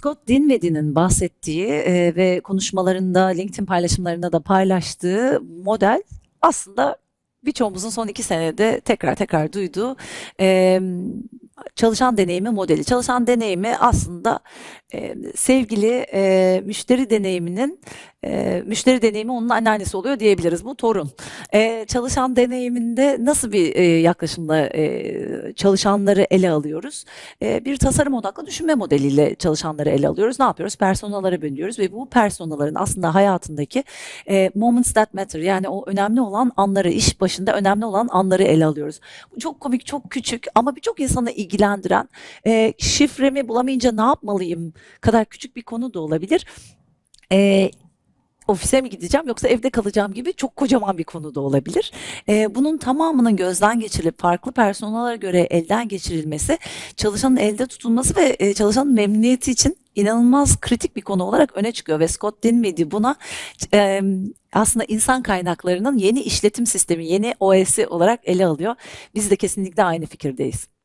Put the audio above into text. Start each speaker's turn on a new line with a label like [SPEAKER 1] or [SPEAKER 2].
[SPEAKER 1] Scott Dinwiddie'nin bahsettiği e, ve konuşmalarında, LinkedIn paylaşımlarında da paylaştığı model aslında birçoğumuzun son iki senede tekrar tekrar duyduğu e, çalışan deneyimi modeli. Çalışan deneyimi aslında e, sevgili e, müşteri deneyiminin e, müşteri deneyimi onun anneannesi oluyor diyebiliriz. Bu torun. E, çalışan deneyiminde nasıl bir e, yaklaşımla e, çalışanları ele alıyoruz? E, bir tasarım odaklı düşünme modeliyle çalışanları ele alıyoruz. Ne yapıyoruz? Personalara bölüyoruz ve bu personaların aslında hayatındaki e, moments that matter yani o önemli olan anları, iş başında önemli olan anları ele alıyoruz. Bu çok komik, çok küçük ama birçok insanı ilgilendiren e, şifremi bulamayınca ne yapmalıyım kadar küçük bir konu da olabilir. E, ofise mi gideceğim yoksa evde kalacağım gibi çok kocaman bir konu da olabilir. Ee, bunun tamamının gözden geçirilip farklı personelara göre elden geçirilmesi, çalışanın elde tutulması ve e, çalışanın memnuniyeti için inanılmaz kritik bir konu olarak öne çıkıyor ve Scott Dinwiddie buna e, aslında insan kaynaklarının yeni işletim sistemi, yeni OS'i olarak ele alıyor. Biz de kesinlikle aynı fikirdeyiz.